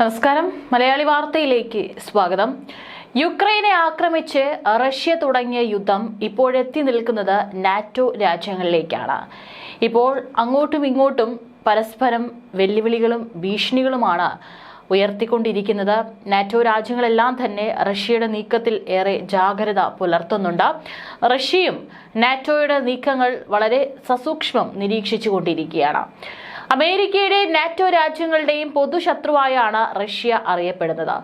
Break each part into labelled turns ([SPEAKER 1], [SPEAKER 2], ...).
[SPEAKER 1] നമസ്കാരം. മലയാളി വാർത്തയിലേക്ക് സ്വാഗതം. യുക്രൈനെ ആക്രമിച്ച് റഷ്യ തുടങ്ങിയ യുദ്ധം ഇപ്പോഴെത്തി നിൽക്കുന്നത് നാറ്റോ രാജ്യങ്ങളിലേക്കാണ്. ഇപ്പോൾ അങ്ങോട്ടും ഇങ്ങോട്ടും പരസ്പരം വെല്ലുവിളികളും ഭീഷണികളുമാണ് ഉയർത്തിക്കൊണ്ടിരിക്കുന്നത്. നാറ്റോ രാജ്യങ്ങളെല്ലാം തന്നെ റഷ്യയുടെ നീക്കത്തിൽ ഏറെ ജാഗ്രത പുലർത്തുന്നുണ്ട്. റഷ്യയും നാറ്റോയുടെ നീക്കങ്ങൾ വളരെ സസൂക്ഷ്മം നിരീക്ഷിച്ചുകൊണ്ടിരിക്കുകയാണ്. അമേരിക്കയുടെ നാറ്റോ രാജ്യങ്ങളുടെയും പൊതുശത്രുവായാണ് റഷ്യ അറിയപ്പെടുന്നത്.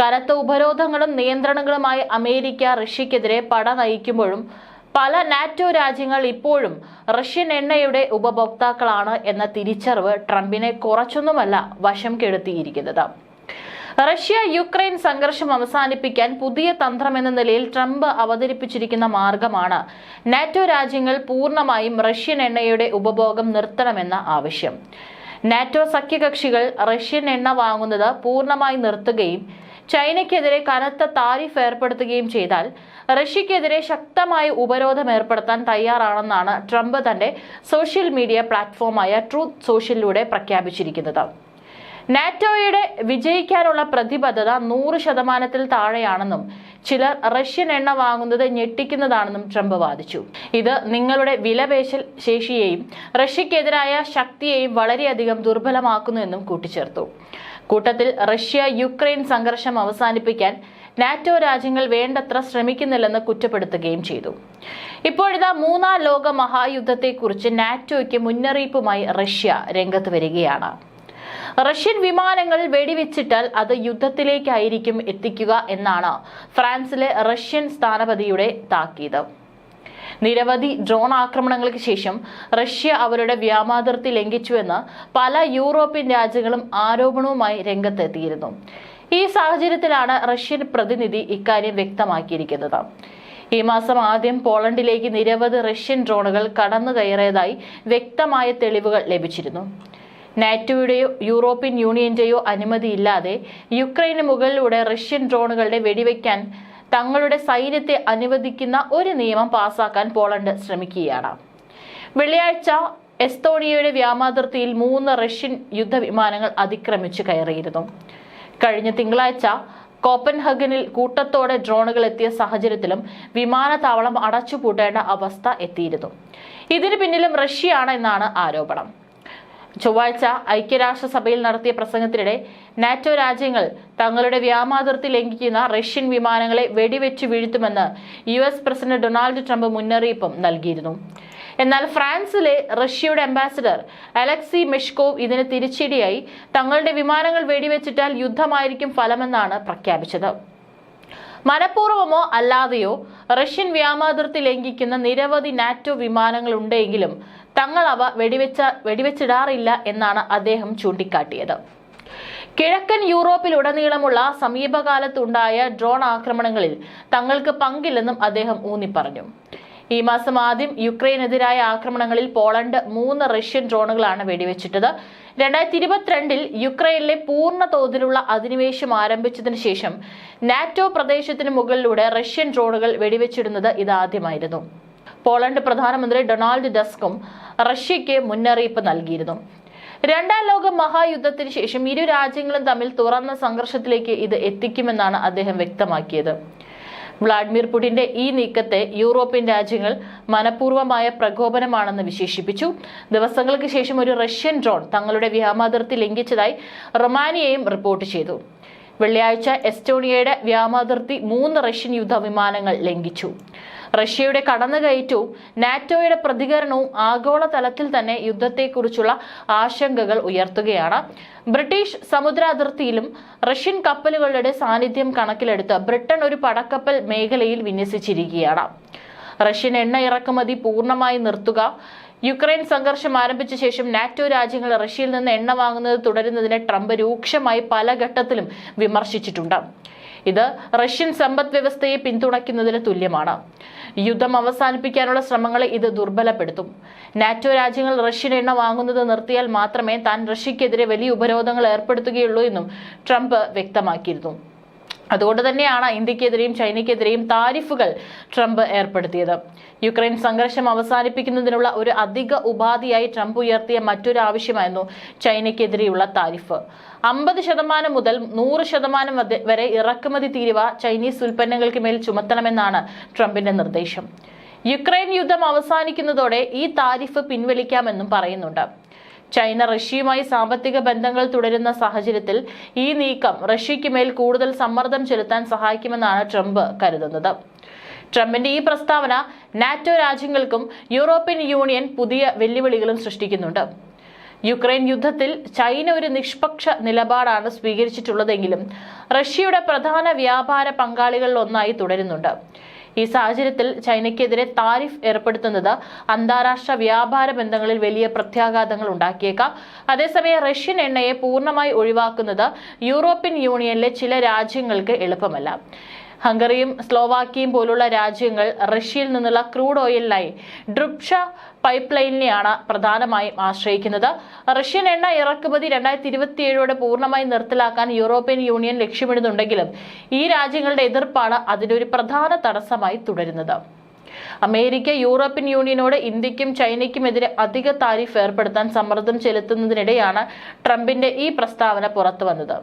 [SPEAKER 1] കനത്ത ഉപരോധങ്ങളും നിയന്ത്രണങ്ങളുമായി അമേരിക്ക റഷ്യക്കെതിരെ പട നയിക്കുമ്പോഴും പല നാറ്റോ രാജ്യങ്ങൾ ഇപ്പോഴും റഷ്യൻ എണ്ണയുടെ ഉപഭോക്താക്കളാണ് എന്ന തിരിച്ചറിവ് ട്രംപിനെ കുറച്ചൊന്നുമല്ല വശം കെടുത്തിയിരിക്കുന്നത്. റഷ്യ യുക്രൈൻ സംഘർഷം അവസാനിപ്പിക്കാൻ പുതിയ തന്ത്രമെന്ന നിലയിൽ ട്രംപ് അവതരിപ്പിച്ചിരിക്കുന്ന മാർഗമാണ്. നാറ്റോ രാജ്യങ്ങൾ പൂർണമായും റഷ്യൻ എണ്ണയുടെ ഉപഭോഗം നിർത്തണമെന്ന ആവശ്യം. നാറ്റോ സഖ്യകക്ഷികൾ റഷ്യൻ എണ്ണ വാങ്ങുന്നത് പൂർണമായി നിർത്തുകയും ചൈനയ്ക്കെതിരെ കനത്ത താരിഫ് ഏർപ്പെടുത്തുകയും ചെയ്താൽ റഷ്യക്കെതിരെ ശക്തമായ ഉപരോധം ഏർപ്പെടുത്താൻ തയ്യാറാണെന്നാണ് ട്രംപ് തന്റെ സോഷ്യൽ മീഡിയ പ്ലാറ്റ്ഫോമായ ട്രൂത്ത് സോഷ്യലിലൂടെ പ്രഖ്യാപിച്ചിരിക്കുന്നത്. നാറ്റോയുടെ വിജയിക്കാനുള്ള പ്രതിബദ്ധത നൂറ് ശതമാനത്തിൽ താഴെയാണെന്നും ചിലർ റഷ്യൻ എണ്ണ വാങ്ങുന്നത് ഞെട്ടിക്കുന്നതാണെന്നും ട്രംപ് വാദിച്ചു. ഇത് നിങ്ങളുടെ വിലപേശൽ ശേഷിയെയും റഷ്യക്കെതിരായ ശക്തിയെയും വളരെയധികം ദുർബലമാക്കുന്നുവെന്നും കൂട്ടിച്ചേർത്തു. കൂട്ടത്തിൽ റഷ്യ യുക്രൈൻ സംഘർഷം അവസാനിപ്പിക്കാൻ നാറ്റോ രാജ്യങ്ങൾ വേണ്ടത്ര ശ്രമിക്കുന്നില്ലെന്ന് കുറ്റപ്പെടുത്തുകയും ചെയ്തു. ഇപ്പോഴിതാ മൂന്നാം ലോക മഹായുദ്ധത്തെക്കുറിച്ച് നാറ്റോയ്ക്ക് മുന്നറിയിപ്പുമായി റഷ്യ രംഗത്ത് വരികയാണ്. റഷ്യൻ വിമാനങ്ങൾ വെടിവെച്ചിട്ടാൽ അത് യുദ്ധത്തിലേക്കായിരിക്കും എത്തിക്കുക എന്നാണ് ഫ്രാൻസിലെ റഷ്യൻ സ്ഥാനപതിയുടെ താക്കീത്. നിരവധി ഡ്രോൺ ആക്രമണങ്ങൾക്ക് ശേഷം റഷ്യ അവരുടെ വ്യാമാതിർത്തി ലംഘിച്ചുവെന്ന് പല യൂറോപ്യൻ രാജ്യങ്ങളും ആരോപണവുമായി രംഗത്തെത്തിയിരുന്നു. ഈ സാഹചര്യത്തിലാണ് റഷ്യൻ പ്രതിനിധി ഇക്കാര്യം വ്യക്തമാക്കിയിരിക്കുന്നത്. ഈ മാസം ആദ്യം പോളണ്ടിലേക്ക് നിരവധി റഷ്യൻ ഡ്രോണുകൾ കടന്നു കയറിയതായി വ്യക്തമായ തെളിവുകൾ ലഭിച്ചിരുന്നു. നാറ്റോയുടെയോ യൂറോപ്യൻ യൂണിയന്റെയോ അനുമതിയില്ലാതെ യുക്രൈന് മുകളിലൂടെ റഷ്യൻ ഡ്രോണുകളുടെ വെടിവെക്കാൻ തങ്ങളുടെ സൈന്യത്തെ അനുവദിക്കുന്ന ഒരു നിയമം പാസാക്കാൻ പോളണ്ട് ശ്രമിക്കുകയാണ്. വെള്ളിയാഴ്ച എസ്തോണിയയുടെ വ്യാമാതിർത്തിയിൽ മൂന്ന് റഷ്യൻ യുദ്ധവിമാനങ്ങൾ അതിക്രമിച്ചു കയറിയിരുന്നു. കഴിഞ്ഞ തിങ്കളാഴ്ച കോപ്പൻഹഗനിൽ കൂട്ടത്തോടെ ഡ്രോണുകൾ എത്തിയ സാഹചര്യത്തിലും വിമാനത്താവളം അടച്ചുപൂട്ടേണ്ട അവസ്ഥ എത്തിയിരുന്നു. ഇതിനു പിന്നിലും റഷ്യയാണ് എന്നാണ് ആരോപണം. ചൊവ്വാഴ്ച ഐക്യരാഷ്ട്രസഭയിൽ നടത്തിയ പ്രസംഗത്തിനിടെ നാറ്റോ രാജ്യങ്ങൾ തങ്ങളുടെ വ്യാമാതിർത്തി ലംഘിക്കുന്ന റഷ്യൻ വിമാനങ്ങളെ വെടിവെച്ച് വീഴ്ത്തുമെന്ന് U S president Donald Trump മുന്നറിയിപ്പും നൽകിയിരുന്നു. എന്നാൽ ഫ്രാൻസിലെ റഷ്യയുടെ അംബാസിഡർ അലക്സി മെഷ്കോവ് ഇതിന് തിരിച്ചടിയായി തങ്ങളുടെ വിമാനങ്ങൾ വെടിവെച്ചിട്ടാൽ യുദ്ധമായിരിക്കും ഫലമെന്നാണ് പ്രഖ്യാപിച്ചത്. മനഃപൂർവമോ അല്ലാതെയോ റഷ്യൻ വ്യാമാതിർത്തി ലംഘിക്കുന്ന നിരവധി നാറ്റോ വിമാനങ്ങൾ ഉണ്ടെങ്കിലും തങ്ങൾ അവ വെടിവെച്ച വെടിവെച്ചിടാറില്ല എന്നാണ് അദ്ദേഹം ചൂണ്ടിക്കാട്ടിയത്. കിഴക്കൻ യൂറോപ്പിലുടനീളമുള്ള സമീപകാലത്തുണ്ടായ ഡ്രോൺ ആക്രമണങ്ങളിൽ തങ്ങൾക്ക് പങ്കില്ലെന്നും അദ്ദേഹം ഊന്നിപ്പറഞ്ഞു. ഈ മാസം ആദ്യം യുക്രൈനെതിരായ ആക്രമണങ്ങളിൽ പോളണ്ട് മൂന്ന് റഷ്യൻ ഡ്രോണുകളാണ് വെടിവെച്ചിട്ടത്. രണ്ടായിരത്തി ഇരുപത്തിരണ്ടിൽ യുക്രൈനിലെ പൂർണ തോതിലുള്ള അധിനിവേശം ആരംഭിച്ചതിന് ശേഷം നാറ്റോ പ്രദേശത്തിന് മുകളിലൂടെ റഷ്യൻ ഡ്രോണുകൾ വെടിവെച്ചിടുന്നത് ഇതാദ്യമായിരുന്നു. പോളണ്ട് പ്രധാനമന്ത്രി ഡൊണാൾഡ് ഡസ്കും റഷ്യയ്ക്ക് മുന്നറിയിപ്പ് നൽകിയിരുന്നു. രണ്ടാം ലോക മഹായുദ്ധത്തിന് ശേഷം ഇരു രാജ്യങ്ങളും തമ്മിൽ തുറന്ന സംഘർഷത്തിലേക്ക് ഇത് എത്തിക്കുമെന്നാണ് അദ്ദേഹം വ്യക്തമാക്കിയത്. വ്ളാഡിമിർ പുടിന്റെ ഈ നീക്കത്തെ യൂറോപ്യൻ രാജ്യങ്ങൾ മനഃപൂർവമായ പ്രകോപനമാണെന്ന് വിശേഷിപ്പിച്ചു. ദിവസങ്ങൾക്ക് ശേഷം ഒരു റഷ്യൻ ഡ്രോൺ തങ്ങളുടെ വ്യോമാതിർത്തി ലംഘിച്ചതായി റൊമാനിയയും റിപ്പോർട്ട് ചെയ്തു. വെള്ളിയാഴ്ച എസ്റ്റോണിയയുടെ വ്യാമാതിർത്തി മൂന്ന് റഷ്യൻ യുദ്ധവിമാനങ്ങൾ ലംഘിച്ചു. റഷ്യയുടെ കടന്നുകയറ്റവും നാറ്റോയുടെ പ്രതികരണവും ആഗോളതലത്തിൽ തന്നെ യുദ്ധത്തെക്കുറിച്ചുള്ള ആശങ്കകൾ ഉയർത്തുകയാണ്. ബ്രിട്ടീഷ് സമുദ്ര അതിർത്തിയിലും റഷ്യൻ കപ്പലുകളുടെ സാന്നിധ്യം കണക്കിലെടുത്ത് ബ്രിട്ടൻ ഒരു പടക്കപ്പൽ മേഖലയിൽ വിന്യസിച്ചിരിക്കുകയാണ്. റഷ്യൻ എണ്ണ ഇറക്കുമതി പൂർണമായി നിർത്തുക യുക്രൈൻ സംഘർഷം ആരംഭിച്ച ശേഷം നാറ്റോ രാജ്യങ്ങൾ റഷ്യയിൽ നിന്ന് എണ്ണ വാങ്ങുന്നത് തുടരുന്നതിനെ ട്രംപ് രൂക്ഷമായി പല ഘട്ടത്തിലും വിമർശിച്ചിട്ടുണ്ട്. ഇത് റഷ്യൻ സമ്പദ് വ്യവസ്ഥയെ പിന്തുണയ്ക്കുന്നതിന് തുല്യമാണ്. യുദ്ധം അവസാനിപ്പിക്കാനുള്ള ശ്രമങ്ങളെ ഇത് ദുർബലപ്പെടുത്തും. നാറ്റോ രാജ്യങ്ങൾ റഷ്യൻ എണ്ണ വാങ്ങുന്നത് നിർത്തിയാൽ മാത്രമേ താൻ റഷ്യക്കെതിരെ വലിയ ഉപരോധങ്ങൾ ഏർപ്പെടുത്തുകയുള്ളൂ എന്നും ട്രംപ് വ്യക്തമാക്കിയിരുന്നു. അതുകൊണ്ട് തന്നെയാണ് ഇന്ത്യക്കെതിരെയും ചൈനയ്ക്കെതിരെയും താരിഫുകൾ ട്രംപ് ഏർപ്പെടുത്തിയത്. യുക്രൈൻ സംഘർഷം അവസാനിപ്പിക്കുന്നതിനുള്ള ഒരു അധിക ഉപാധിയായി ട്രംപ് ഉയർത്തിയ മറ്റൊരു ആവശ്യമായിരുന്നു ചൈനയ്ക്കെതിരെയുള്ള താരിഫ്. അമ്പത് ശതമാനം മുതൽ നൂറ് ശതമാനം വരെ- ഇറക്കുമതി തീരുവ ചൈനീസ് ഉൽപ്പന്നങ്ങൾക്ക് മേൽ ചുമത്തണമെന്നാണ് ട്രംപിന്റെ നിർദ്ദേശം. യുക്രൈൻ യുദ്ധം അവസാനിക്കുന്നതോടെ ഈ താരിഫ് പിൻവലിക്കാമെന്നും പറയുന്നുണ്ട്. ചൈന റഷ്യയുമായി സാമ്പത്തിക ബന്ധങ്ങൾ തുടരുന്ന സാഹചര്യത്തിൽ ഈ നീക്കം റഷ്യയ്ക്ക് മേൽ കൂടുതൽ സമ്മർദ്ദം ചെലുത്താൻ സഹായിക്കുമെന്നാണ് ട്രംപ് കരുതുന്നത്. ട്രംപിന്റെ ഈ പ്രസ്താവന നാറ്റോ രാജ്യങ്ങൾക്കും യൂറോപ്യൻ യൂണിയൻ പുതിയ വെല്ലുവിളികളും സൃഷ്ടിക്കുന്നുണ്ട്. യുക്രൈൻ യുദ്ധത്തിൽ ചൈന ഒരു നിഷ്പക്ഷ നിലപാടാണ് സ്വീകരിച്ചിട്ടുള്ളതെങ്കിലും റഷ്യയുടെ പ്രധാന വ്യാപാര പങ്കാളികളിൽ ഒന്നായി തുടരുന്നുണ്ട്. ഈ സാഹചര്യത്തിൽ ചൈനയ്ക്കെതിരെ താരിഫ് ഏർപ്പെടുത്തുന്നത് അന്താരാഷ്ട്ര വ്യാപാര ബന്ധങ്ങളിൽ വലിയ പ്രത്യാഘാതങ്ങൾ ഉണ്ടാക്കിയേക്കാം. അതേസമയം റഷ്യൻ എണ്ണയെ പൂർണമായി ഒഴിവാക്കുന്നത് യൂറോപ്യൻ യൂണിയനിലെ ചില രാജ്യങ്ങൾക്ക് എളുപ്പമല്ല. ഹംഗറിയും സ്ലോവാക്കിയും പോലുള്ള രാജ്യങ്ങൾ റഷ്യയിൽ നിന്നുള്ള ക്രൂഡ് ഓയിലിനായി ഡ്രുപ്ഷ പൈപ്പ് ലൈനിനെയാണ് പ്രധാനമായും ആശ്രയിക്കുന്നത്. റഷ്യൻ എണ്ണ ഇറക്കുമതി രണ്ടായിരത്തി ഇരുപത്തിയേഴോടെ പൂർണമായി നിർത്തലാക്കാൻ യൂറോപ്യൻ യൂണിയൻ ലക്ഷ്യമിടുന്നുണ്ടെങ്കിലും ഈ രാജ്യങ്ങളുടെ എതിർപ്പാണ് അതിനൊരു പ്രധാന തടസ്സമായി തുടരുന്നത്. അമേരിക്ക യൂറോപ്യൻ യൂണിയനോട് ഇന്ത്യക്കും ചൈനയ്ക്കുമെതിരെ അധിക താരിഫ് ഏർപ്പെടുത്താൻ സമ്മർദ്ദം ചെലുത്തുന്നതിനിടെയാണ് ട്രംപിന്റെ ഈ പ്രസ്താവന പുറത്തുവന്നത്.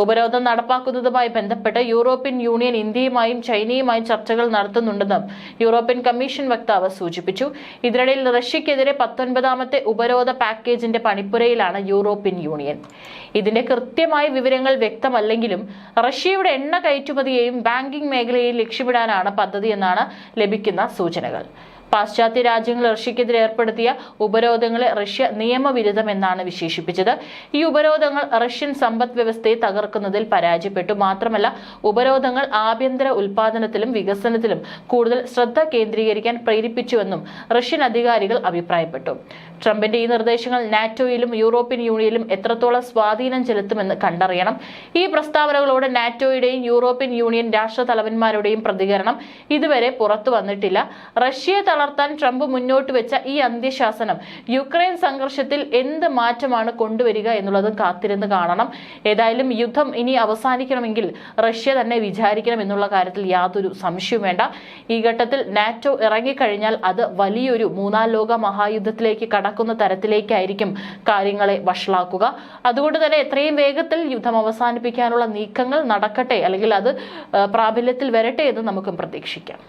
[SPEAKER 1] ഉപരോധം നടപ്പാക്കുന്നതുമായി ബന്ധപ്പെട്ട് യൂറോപ്യൻ യൂണിയൻ ഇന്ത്യയുമായും ചൈനയുമായും ചർച്ചകൾ നടത്തുന്നുണ്ടെന്നും യൂറോപ്യൻ കമ്മീഷൻ വക്താവ് സൂചിപ്പിച്ചു. ഇതിനിടയിൽ റഷ്യക്കെതിരെ പത്തൊൻപതാമത്തെ ഉപരോധ പാക്കേജിന്റെ പണിപ്പുരയിലാണ് യൂറോപ്യൻ യൂണിയൻ. ഇതിന്റെ കൃത്യമായ വിവരങ്ങൾ വ്യക്തമല്ലെങ്കിലും റഷ്യയുടെ എണ്ണ കയറ്റുമതിയെയും ബാങ്കിംഗ് മേഖലയെയും ലക്ഷ്യമിടാനാണ് പദ്ധതിയെന്നാണ് ലഭിക്കുന്ന സൂചനകൾ. പാശ്ചാത്യ രാജ്യങ്ങൾ റഷ്യക്കെതിരെ ഏർപ്പെടുത്തിയ ഉപരോധങ്ങളെ റഷ്യ നിയമവിരുദ്ധമെന്നാണ് വിശേഷിപ്പിച്ചത്. ഈ ഉപരോധങ്ങൾ റഷ്യൻ സമ്പദ് വ്യവസ്ഥയെ തകർക്കുന്നതിൽ പരാജയപ്പെട്ടു. മാത്രമല്ല ഉപരോധങ്ങൾ ആഭ്യന്തര ഉൽപാദനത്തിലും വികസനത്തിലും കൂടുതൽ ശ്രദ്ധ കേന്ദ്രീകരിക്കാൻ പ്രേരിപ്പിച്ചുവെന്നും റഷ്യൻ അധികാരികൾ അഭിപ്രായപ്പെട്ടു. ട്രംപിന്റെ ഈ നിർദ്ദേശങ്ങൾ നാറ്റോയിലും യൂറോപ്യൻ യൂണിയനിലും എത്രത്തോളം സ്വാധീനം ചെലുത്തുമെന്ന് കണ്ടറിയണം. ഈ പ്രസ്താവനകളോട് നാറ്റോയുടെയും യൂറോപ്യൻ യൂണിയൻ രാഷ്ട്രതലവന്മാരുടെയും പ്രതികരണം ഇതുവരെ പുറത്തു വന്നിട്ടില്ല റഷ്യയെ തളർത്താൻ ട്രംപ് മുന്നോട്ട് വെച്ച ഈ അന്ത്യശാസനം യുക്രൈൻ സംഘർഷത്തിൽ എന്ത് മാറ്റമാണ് കൊണ്ടുവരിക എന്നുള്ളത് കാത്തിരുന്ന് കാണണം. ഏതായാലും യുദ്ധം ഇനി അവസാനിക്കണമെങ്കിൽ റഷ്യ തന്നെ വിചാരിക്കണം എന്നുള്ള കാര്യത്തിൽ യാതൊരു സംശയവും വേണ്ട. ഈ ഘട്ടത്തിൽ നാറ്റോ ഇറങ്ങിക്കഴിഞ്ഞാൽ അത് വലിയൊരു മൂന്നാം ലോക മഹായുദ്ധത്തിലേക്ക് കടക്കുന്ന തരത്തിലേക്കായിരിക്കും കാര്യങ്ങളെ വഷളാക്കുക. അതുകൊണ്ട് തന്നെ എത്രയും വേഗത്തിൽ യുദ്ധം അവസാനിപ്പിക്കാനുള്ള നീക്കങ്ങൾ നടക്കട്ടെ അല്ലെങ്കിൽ അത് പ്രാബല്യത്തിൽ വരട്ടെ എന്ന് നമുക്കും പ്രതീക്ഷിക്കാം.